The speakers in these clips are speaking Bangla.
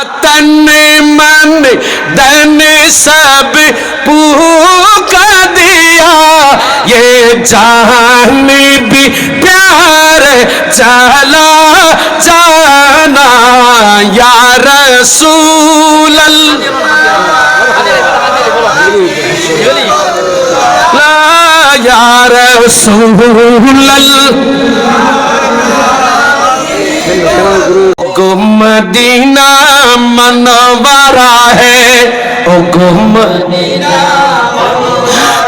تن من دن سب پوک دیا۔ یہ جان بھی پیار چلا جانا۔ یا رسول اللہ۔ یا رسول اللہ۔ گمدینہ मनवरा है ओ गो मदीना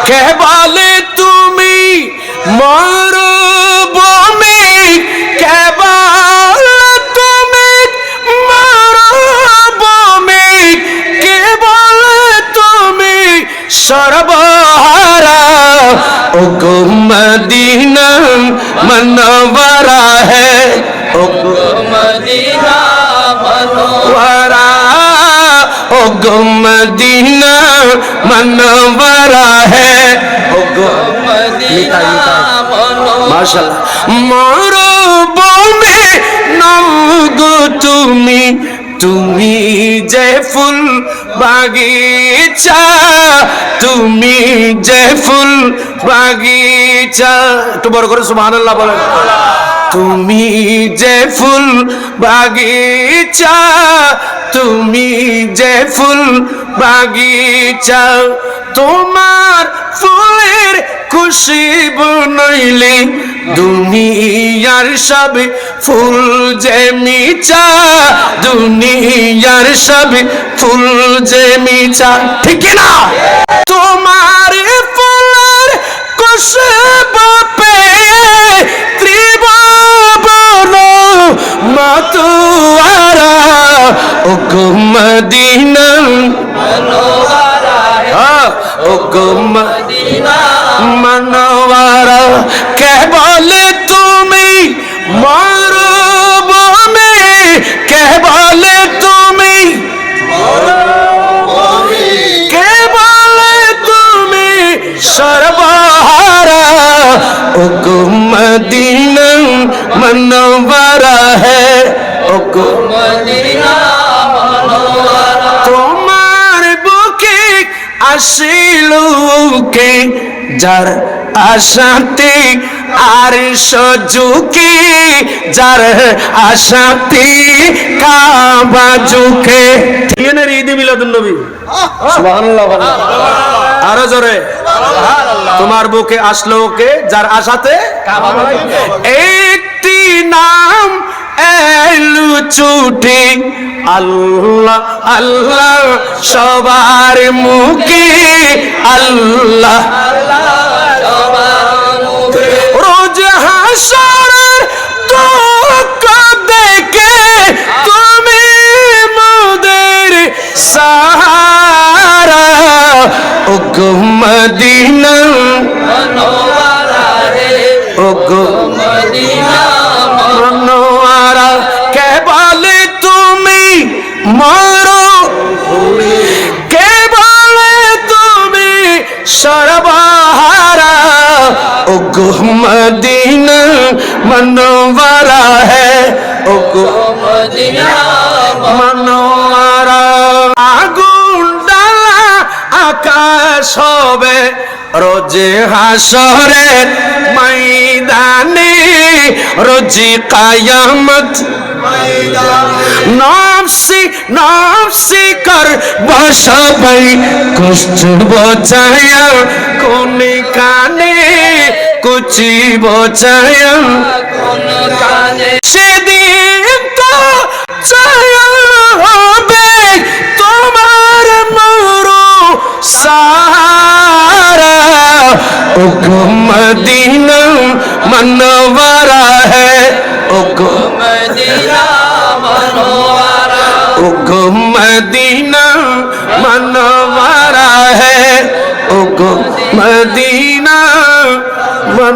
কে বলে তুমি মরুভূমি কে বলে তুমি মরুভূমি কে বলে তুমি সর্বহারা ও গো মদিনা মনবরা है ओ गो ওয়ারা ও গো মদিনা মনওয়ারা হে ও গো মদিনা তুমি তুমি জয়ফুল বাগিচা তুমি জয়ফুল ফুল বাগিচা একটু বড় করে সুবহানাল্লাহ বলেন। তুমি যে ফুল বাগিচা, তুমি যে ফুল বাগিচা, তোমার ফুলের খুশি নইলে দুনিয়ার সব ফুল যে মিচা দুনিয়ার সব ফুল যে মিচা ঠিক না তোমার ফুলের খুশবু ও গো মদিনা হ্যাঁ, ও গো মদিনা মনোয়ারা কে বলে তুমি মরুভূমি কে বলে তুমি কে বলে তুমি সর্বহারা ও গো মদিনা মনোয়ারা है ও গো আসিলুকে যার আশাতে আর সজুকে যার আশাতে কাবা জুকে না ঈদ মিলাদুন নবী সুবহানাল্লাহ আরও জোরে। তোমার বুকে আসলো কে যার আশাতে একটি নাম এলু ছুটে আল্লাহ আল্লাহ সবার মুখে আল্লাহ। کو مدینہ منوارا ہے او کو مدینہ منوارا আগুন ডালা আকাশ হবে রোজে হাসরের ময়দানে রোজি কায়ামত নফসি নফসি কর বসাবাই কষ্ট বচায়া কো বুঝিব চায়া সেদিন তো চায়া হবে তোমার মরু সারা حکم مدینہ منورا ہے حکم مدینہ منورا ہے حکم مدینہ है